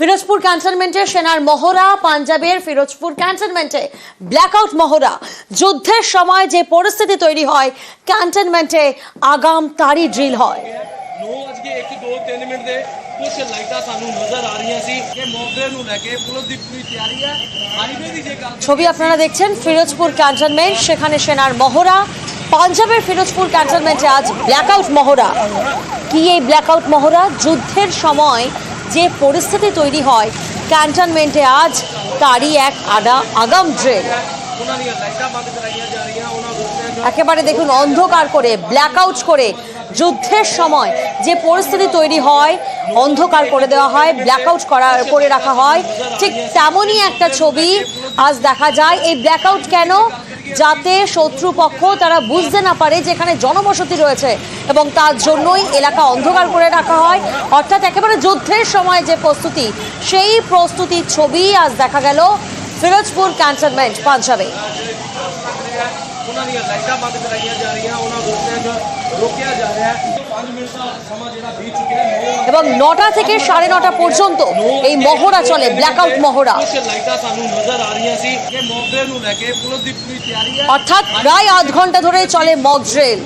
ফিরোজপুর ক্যান্টনমেন্টে সেনার মহড়া পাঞ্জাবের ফিরোজপুর ক্যান্টনমেন্টে ব্ল্যাকআউট মহড়া যুদ্ধের সময় যে পরিস্থিতি তৈরি হয় ক্যান্টনমেন্টে আগাম তারই ড্রিল হয় ਨੌ ਅੱਜ ਕੇ 1 2 3 ਮਿੰਟ ਦੇ ਕੁਝ ਲਾਈਟਾਂ ਸਾਨੂੰ ਨਜ਼ਰ ਆ ਰਹੀਆਂ ਸੀ ਕਿ ਮੌਕੇ ਨੂੰ ਲੈ ਕੇ ਪੁਲਿਸ ਦੀ ਪੂਰੀ ਤਿਆਰੀ ਹੈ ਹਾਈਵੇ ਦੀ ਜੇ ਗੱਲ ছবি আপনারা দেখছেন ফিরোজপুর ক্যান্টনমেন্ট সেখানে সেনার মহড়া পাঞ্জাবের ফিরোজপুর ক্যান্টনমেন্টে আজ ব্ল্যাকআউট মহড়া কি এই ব্ল্যাকআউট মহড়া যুদ্ধের সময় যে পরিস্থিতি তৈরি হয়, ক্যান্টনমেন্টে আজ তারই এক আডা আগাম ট্রেন একেবারে দেখুন অন্ধকার করে ব্ল্যাক আউট করে যুদ্ধের সময় যে পরিস্থিতি তৈরি হয়, অন্ধকার করে দেওয়া হয় ব্ল্যাক আউট করা, করে রাখা হয়, ঠিক তেমনই একটা ছবি আজ দেখা যায়। এই ব্ল্যাক আউট কেন? যাতে শত্রুপক্ষ তারা বুঝতে না পারে যে এখানে জনবসতি রয়েছে এবং তার জন্যই এলাকা অন্ধকার করে রাখা হয়। অর্থাৎ একেবারে যুদ্ধের সময় যে প্রস্তুতি, সেই প্রস্তুতির ছবি আজ দেখা গেল। ফিরোজপুর ক্যান্টনমেন্ট, পাঞ্জাবে। ਉਹਨਾਂ ਦੀਆਂ ਲਾਈਟਾਂ ਬੰਦ ਕਰਾਈਆਂ ਜਾ ਰਹੀਆਂ ਉਹਨਾਂ ਰੋਕਿਆ ਜਾ ਰੋਕਿਆ ਜਾ ਰਿਹਾ ਹੈ 5 ਮਿੰਟ ਦਾ ਸਮਾਂ ਜਿਹੜਾ ਬੀਤ ਚੁੱਕਿਆ ਹੈ ਨੌ এবং নটা থেকে সাড়ে নটা পর্যন্ত এই মহড়া চলে ব্ল্যাকআউট মহড়া ਕੁਝ ਲਾਈਟਾਂ ਸਾਨੂੰ ਨਜ਼ਰ ਆ ਰਹੀਆਂ ਸੀ ਕਿ ਮੌਕੇ ਨੂੰ ਲੈ ਕੇ ਪੁਲਿਸ ਦੀ ਪੂਰੀ ਤਿਆਰੀ ਹੈ অর্থাৎ প্রায় আধ ঘন্টা ধরে চলে মক ড্রিল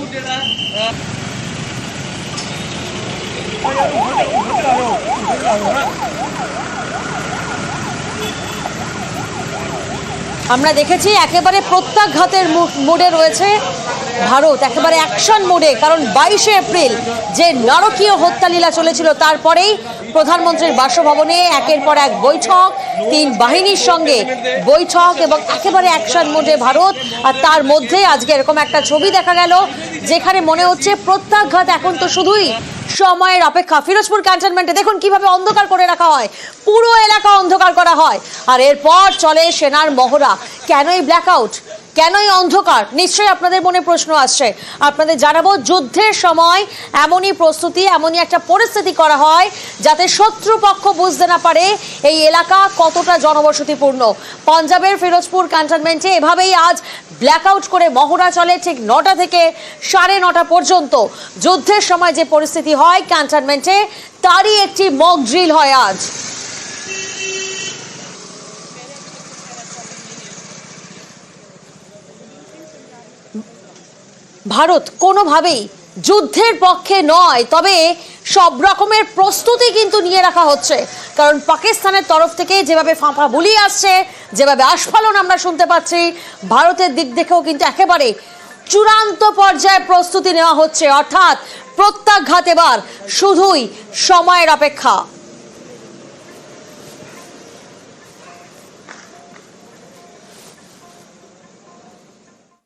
আমরা দেখেছি একেবারে প্রত্যাঘাতের মোডে রয়েছে ভারত, একেবারে অ্যাকশন মোডে, কারণ বাইশে এপ্রিল যে নারকীয় হত্যালীলা চলেছিল, তারপরেই প্রধানমন্ত্রীর বাসভবনে একের পর এক বৈঠক, তিন বাহিনীর সঙ্গে বৈঠক এবং একেবারে অ্যাকশন মোডে ভারত। আর তার মধ্যে আজকে এরকম একটা ছবি দেখা গেল, যেখানে মনে হচ্ছে প্রত্যাঘাত এখন তো শুধুই সময়ের অপেক্ষা। ফিরোজপুর ক্যান্টনমেন্টে দেখুন কীভাবে অন্ধকার করে রাখা হয়। পুরো এলাকা অন্ধকার করা হয়। আর এরপর চলে সেনার মহড়া। কেনই এই ব্ল্যাকআউট কেনই অন্ধকার? নিশ্চয়ই আপনাদের মনে প্রশ্ন আসছে। আপনাদের জানাব, যুদ্ধের সময় এমনই প্রস্তুতি, এমনই একটা পরিস্থিতি করা হয় যাতে শত্রুপক্ষ বুঝতে না পারে এই এলাকা কতটা জনবসতিপূর্ণ। পাঞ্জাবের ফিরোজপুর ক্যান্টনমেন্টে এভাবেই আজ ব্ল্যাকআউট করে মহড়া চলে ঠিক নটা থেকে সাড়ে নটা পর্যন্ত। যুদ্ধের সময় যে পরিস্থিতি হয় ক্যান্টনমেন্টে তারই একটি মক ড্রিল হয় আজ। ভারত কোনোভাবেই যুদ্ধের পক্ষে নয়, তবে সব রকমের প্রস্তুতি কিন্তু নিয়ে রাখা হচ্ছে। কারণ পাকিস্তানের তরফ থেকে যেভাবে ফাঁপা বুলি আসছে, যেভাবে আস্ফালন আমরা শুনতে পাচ্ছি, ভারতের দিক থেকেও কিন্তু একেবারে চূড়ান্ত পর্যায়ে প্রস্তুতি নেওয়া হচ্ছে। অর্থাৎ প্রত্যাঘাত এবার শুধুই সময়ের অপেক্ষা।